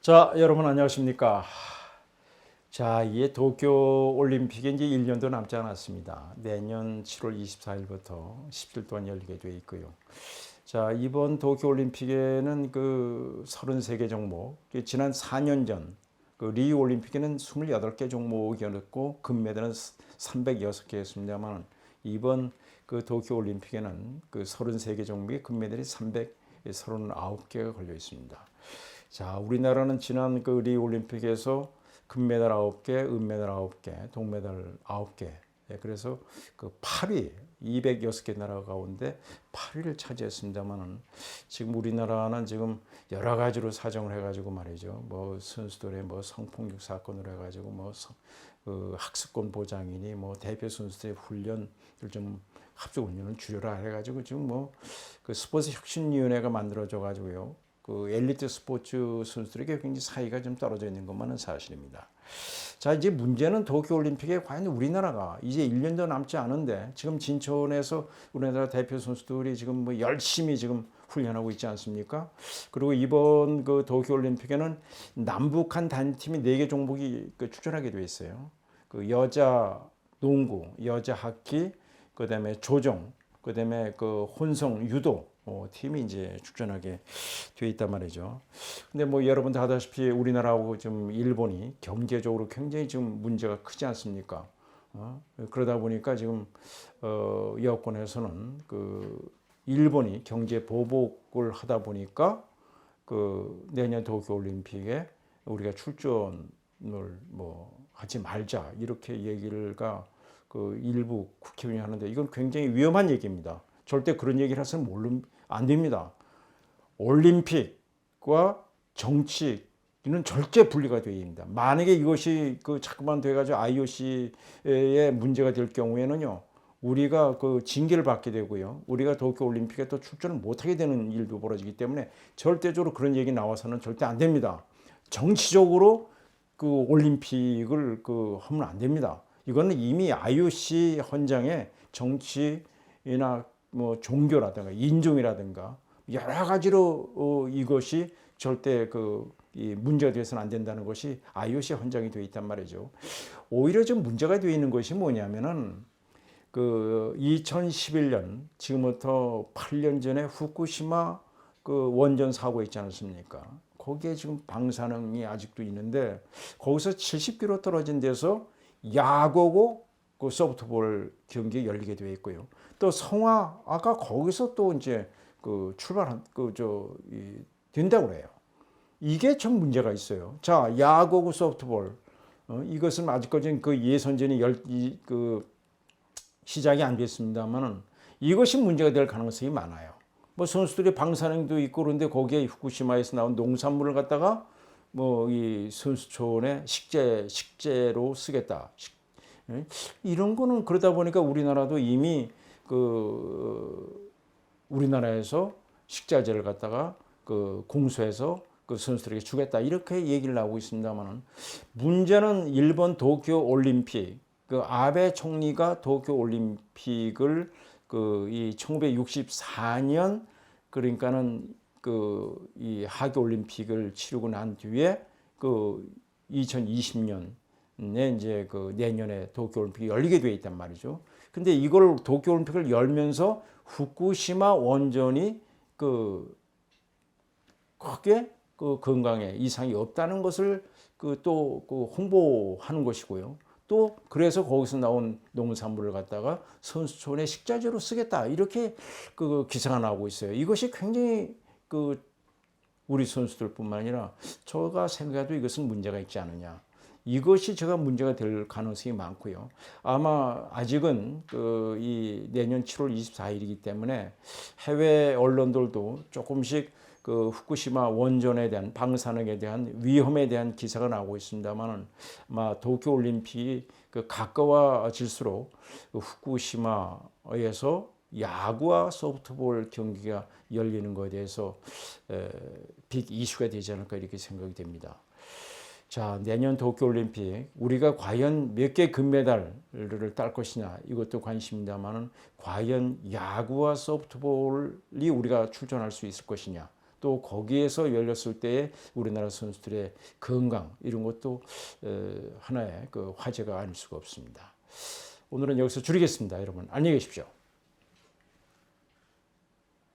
자, 여러분 안녕하십니까? 자, 이게 도쿄 올림픽이 이제 1년도 남지 않았습니다. 내년 7월 24일부터 10일 동안 열리게 돼 있고요. 자, 이번 도쿄 올림픽에는 그 33개 종목, 그 지난 4년 전 그 리우 올림픽에는 28개 종목이 열렸고 금메달은 306개였습니다만 이번 그 도쿄 올림픽에는 그 33개 종목에 금메달이 339개가 걸려 있습니다. 자, 우리나라는 지난 그 리우 올림픽에서 금메달 9개, 은메달 9개, 동메달 9개. 예, 그래서 그 8위, 206개 나라 가운데 8위를 차지했습니다만은 지금 우리나라는 지금 여러 가지로 사정을 해가지고 말이죠. 뭐 선수들의 뭐 성폭력 사건으로 해가지고 뭐 성, 그 학습권 보장이니 뭐 대표 선수들의 훈련을 좀 합숙 훈련을 줄여라 해가지고 지금 뭐 그 스포츠 혁신위원회가 만들어져 가지고요. 그 엘리트 스포츠 선수들에게 굉장히 사이가 좀 떨어져 있는 것만은 사실입니다. 자, 이제 문제는 도쿄올림픽에 과연 우리나라가 이제 1년도 남지 않은데 지금 진천에서 우리나라 대표 선수들이 지금 뭐 열심히 지금 훈련하고 있지 않습니까? 그리고 이번 그 도쿄올림픽에는 남북한 단팀이 4개 종목이 그 출전하게 돼 있어요. 그 여자 농구, 여자 하키, 그 다음에 조정, 그 다음에 그 혼성 유도 어, 팀이 이제 출전하게 돼 있단 말이죠. 근데 뭐 여러분 다 아다시피 우리나라하고 좀 일본이 경제적으로 굉장히 지금 문제가 크지 않습니까? 어? 그러다 보니까 지금 어, 여권에서는 그 일본이 경제 보복을 하다 보니까 그 내년 도쿄 올림픽에 우리가 출전을 뭐 하지 말자 이렇게 얘기를가 그 일부 국회의원이 하는데 이건 굉장히 위험한 얘기입니다. 절대 그런 얘기를 해서는 모르 안 됩니다. 올림픽과 정치는 절대 분리가 되어야 됩니다. 만약에 이것이 그 자꾸만 돼가지고 IOC에 문제가 될 경우에는요, 우리가 그 징계를 받게 되고요, 우리가 도쿄 올림픽에 또 출전을 못하게 되는 일도 벌어지기 때문에 절대적으로 그런 얘기 나와서는 절대 안 됩니다. 정치적으로 그 올림픽을 그 하면 안 됩니다. 이거는 이미 IOC 헌장에 정치나 뭐 종교라든가 인종이라든가 여러 가지로 어, 이것이 절대 그이 문제가 되어서는 안 된다는 것이 IOC 헌장이 되어 있단 말이죠. 오히려 좀 문제가 되어 있는 것이 뭐냐면은 그 2011년 지금부터 8년 전에 후쿠시마 그 원전 사고 있지 않습니까? 거기에 지금 방사능이 아직도 있는데 거기서 70km 떨어진 데서 야구고 그 소프트볼 경기 열리게 되어 있고요. 또 성화가 거기서 또 이제 그 출발한 그저 된다고 그래요. 이게 참 문제가 있어요. 자, 야구고 소프트볼 어, 이것은 아직까지는 그 예선전이 열, 이, 그 시작이 안 됐습니다만은 이것이 문제가 될 가능성이 많아요. 뭐 선수들이 방사능도 있고 그런데 거기에 후쿠시마에서 나온 농산물을 갖다가 뭐 이 선수촌에 식재 식재로 쓰겠다. 식, 예? 이런 거는 그러다 보니까 우리나라도 이미 그 우리나라에서 식자재를 갖다가 그 공수해서 그 선수들에게 주겠다 이렇게 얘기를 나오고 있습니다만은 문제는 일본 도쿄 올림픽 그 아베 총리가 도쿄 올림픽을 그 이 1964년 그러니까는 그 이 하계 올림픽을 치르고 난 뒤에 그 2020년에 이제 그 내년에 도쿄 올림픽이 열리게 돼 있단 말이죠. 근데 이걸 도쿄 올림픽을 열면서 후쿠시마 원전이 그 크게 그 건강에 이상이 없다는 것을 그 또 그 홍보하는 것이고요. 또 그래서 거기서 나온 농산물을 갖다가 선수촌의 식자재로 쓰겠다 이렇게 그 기사가 나오고 있어요. 이것이 굉장히 그 우리 선수들뿐만 아니라 저가 생각해도 이것은 문제가 있지 않느냐. 이것이 제가 문제가 될 가능성이 많고요. 아마 아직은 그 이 내년 7월 24일이기 때문에 해외 언론들도 조금씩 그 후쿠시마 원전에 대한 방사능에 대한 위험에 대한 기사가 나오고 있습니다만은 아마 도쿄 올림픽이 그 가까워질수록 그 후쿠시마에서 야구와 소프트볼 경기가 열리는 것에 대해서 빅 이슈가 되지 않을까 이렇게 생각이 됩니다. 자, 내년 도쿄올림픽 우리가 과연 몇 개 금메달을 딸 것이냐 이것도 관심입니다만은 과연 야구와 소프트볼이 우리가 출전할 수 있을 것이냐 또 거기에서 열렸을 때의 우리나라 선수들의 건강 이런 것도 어, 하나의 그 화제가 아닐 수가 없습니다. 오늘은 여기서 줄이겠습니다. 여러분 안녕히 계십시오.